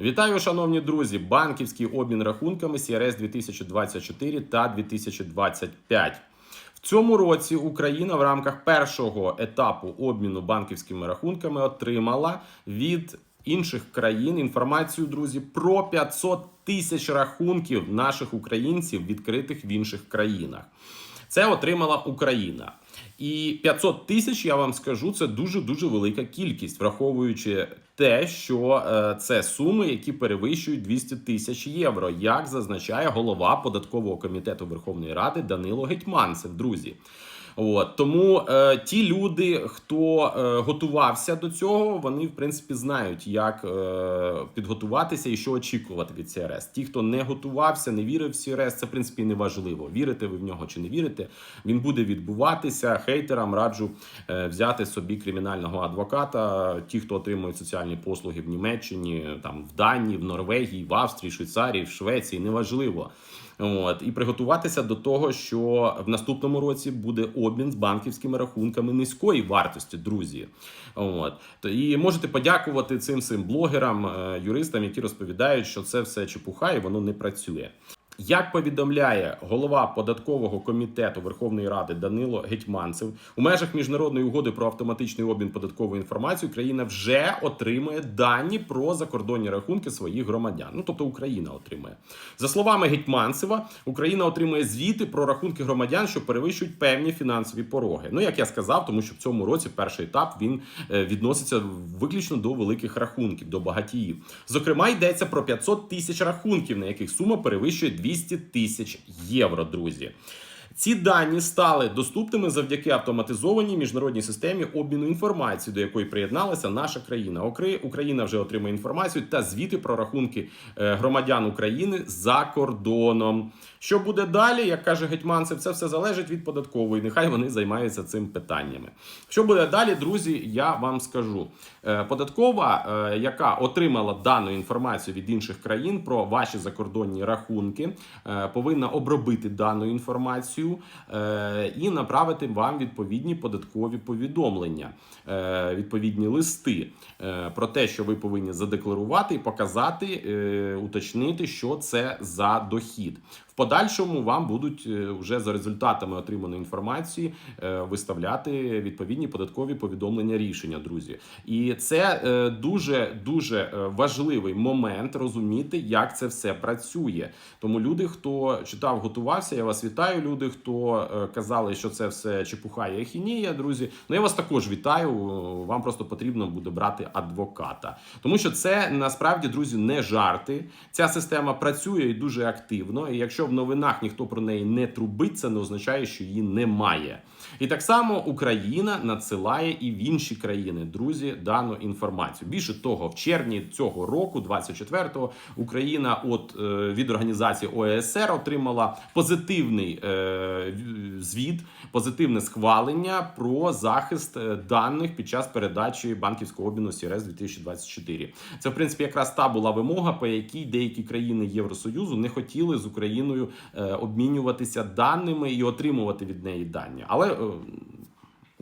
Вітаю, шановні друзі! Банківський обмін рахунками CRS 2024 та 2025. В цьому році Україна в рамках першого етапу обміну банківськими рахунками отримала від інших країн інформацію, друзі, про 500 тисяч рахунків наших українців, відкритих в інших країнах. Це отримала Україна. І 500 тисяч, я вам скажу, це дуже дуже велика кількість, враховуючи те, що е, це суми, які перевищують 200 тисяч євро, як зазначає голова податкового комітету Верховної Ради Данило Гетьманцев. Друзі. От тому е, ті люди, хто е, готувався до цього, вони в принципі знають, як е, підготуватися і що очікувати від CRS. Ті, хто не готувався, не вірив в CRS, це в принципі не важливо. Вірите ви в нього чи не вірите. Він буде відбуватися. Хейтерам раджу е, взяти собі кримінального адвоката. Ті, хто отримують соціальні послуги в Німеччині, там в Данії, в Норвегії, в Австрії, Швейцарії, в Швеції, неважливо. От і приготуватися до того, що в наступному році буде обмін з банківськими рахунками низької вартості, друзі. От і можете подякувати цим всім блогерам, е, юристам, які розповідають, що це все чепуха і воно не працює. Як повідомляє голова податкового комітету Верховної Ради Данило Гетьманцев, у межах міжнародної угоди про автоматичний обмін податковою інформацією Україна вже отримує дані про закордонні рахунки своїх громадян. Ну тобто Україна отримує за словами Гетьманцева. Україна отримує звіти про рахунки громадян, що перевищують певні фінансові пороги. Ну як я сказав, тому що в цьому році перший етап він е, відноситься виключно до великих рахунків, до багатіїв. Зокрема, йдеться про 500 тисяч рахунків, на яких сума перевищує 200 тисяч євро, друзі. Ці дані стали доступними завдяки автоматизованій міжнародній системі обміну інформацією, до якої приєдналася наша країна. Україна вже отримує інформацію та звіти про рахунки е, громадян України за кордоном. Що буде далі, як каже Гетьманцев, це все залежить від податкової. Нехай вони займаються цим питаннями. Що буде далі, друзі? Я вам скажу. Е, Податкова, е, яка отримала дану інформацію від інших країн про ваші закордонні рахунки, е, повинна обробити дану інформацію і направити вам відповідні податкові повідомлення, відповідні листи про те, що ви повинні задекларувати і показати, уточнити, що це за дохід. В подальшому вам будуть е, вже за результатами отриманої інформації е, виставляти відповідні податкові повідомлення рішення, друзі. І це е, дуже дуже важливий момент розуміти, як це все працює. Тому люди, хто читав, готувався, я вас вітаю. Люди, хто казали, що це все чепуха і ахінія, друзі. Ну я вас також вітаю. Вам просто потрібно буде брати адвоката, тому що це насправді, друзі, не жарти. Ця система працює і дуже активно. І якщо в новинах ніхто про неї не трубить, це не означає, що її немає. І так само Україна надсилає і в інші країни, друзі, дану інформацію. Більше того, в червні цього року, 24-го, Україна от е, від організації ОЕСР отримала позитивний е, звіт, позитивне схвалення про захист е, даних під час передачі банківського обміну СІРС 2024. Це в принципі якраз та була вимога, по якій деякі країни Євросоюзу не хотіли з Україною обмінюватися даними і отримувати від неї дані. Але е,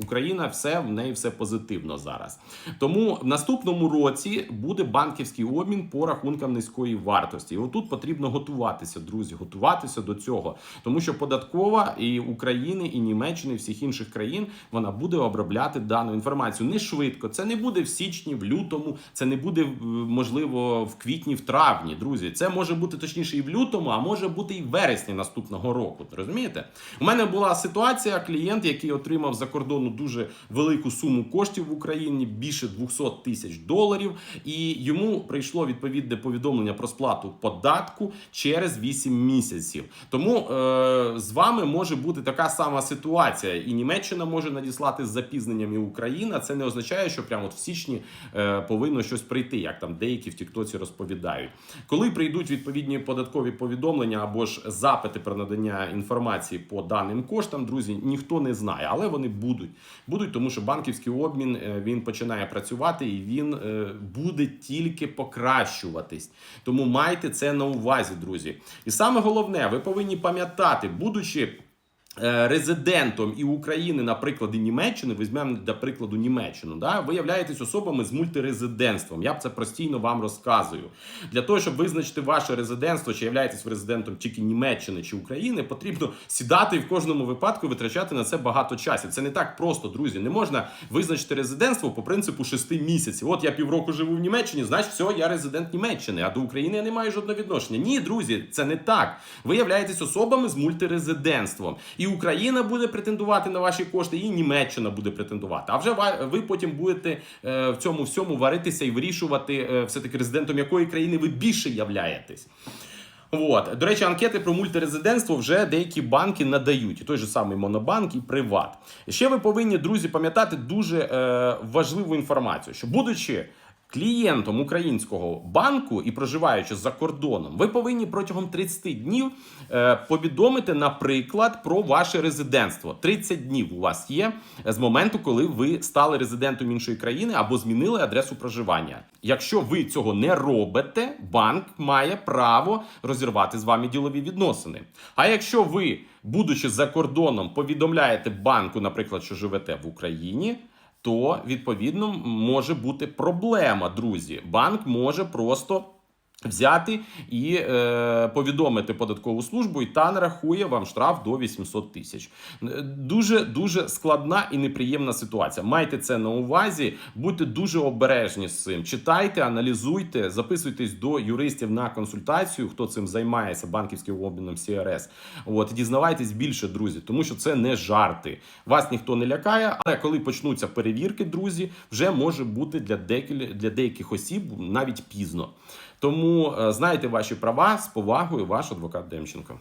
Україна все в неї все позитивно зараз. Тому в наступному році буде банківський обмін по рахункам низької вартості. І отут потрібно готуватися, друзі, готуватися до цього, тому що податкова і України, і Німеччини, і всіх інших країн вона буде обробляти дану інформацію не швидко. Це не буде в січні, в лютому, це не буде можливо в квітні, в травні. Друзі, це може бути точніше і в лютому, а може бути і в вересні наступного року. Розумієте? У мене була ситуація, клієнт, який отримав за кордону дуже велику суму коштів в Україні, більше 200 тисяч доларів, і йому прийшло відповідне повідомлення про сплату податку через 8 місяців. Тому е, з вами може бути така сама ситуація, і Німеччина може надіслати з запізненням і Україна. Це не означає, що прямо от в січні е, повинно щось прийти, як там деякі в Тіктоці розповідають. Коли прийдуть відповідні податкові повідомлення або ж запити про надання інформації по даним коштам, друзі, ніхто не знає, але вони будуть. Будуть, тому що банківський обмін е, він починає працювати і він е, буде тільки покращуватись. Тому майте це на увазі, друзі. І саме головне, ви повинні пам'ятати, будучи резидентом і України, наприклад, і Німеччини, візьмемо для прикладу Німеччину, да, ви являєтесь особами з мультирезидентством. Я б це постійно вам розказую. Для того, щоб визначити ваше резидентство, чи являєтесь ви резидентом тільки Німеччини чи України, потрібно сідати і в кожному випадку витрачати на це багато часу. Це не так просто, друзі. Не можна визначити резидентство по принципу 6 місяців. От я півроку живу в Німеччині, значить, все, я резидент Німеччини, а до України я не маю жодного відношення. Ні, друзі, це не так. Ви являєтесь особами з мультирезидентством. І Україна буде претендувати на ваші кошти, і Німеччина буде претендувати. А вже ви потім будете е, в цьому всьому варитися і вирішувати е, все-таки резидентом якої країни ви більше являєтесь. От. До речі, анкети про мультирезидентство вже деякі банки надають. І той же самий Монобанк і Приват. Ще ви повинні, друзі, пам'ятати дуже е, важливу інформацію, що будучи клієнтом українського банку і проживаючи за кордоном, ви повинні протягом 30 днів е, повідомити, наприклад, про ваше резидентство. 30 днів у вас є з моменту, коли ви стали резидентом іншої країни або змінили адресу проживання. Якщо ви цього не робите, банк має право розірвати з вами ділові відносини. А якщо ви, будучи за кордоном, повідомляєте банку, наприклад, що живете в Україні. То відповідно може бути проблема, друзі. Банк може просто взяти і е, повідомити податкову службу, і та нарахує вам штраф до 800 тисяч. Е, Дуже дуже складна і неприємна ситуація. Майте це на увазі, будьте дуже обережні з цим. Читайте, аналізуйте, записуйтесь до юристів на консультацію, хто цим займається банківським обміном CRS. От дізнавайтесь більше, друзі, тому що це не жарти. Вас ніхто не лякає, але коли почнуться перевірки, друзі, вже може бути для декіль, для деяких осіб навіть пізно. Тому е, знайте ваші права з повагою, ваш адвокат Демченко.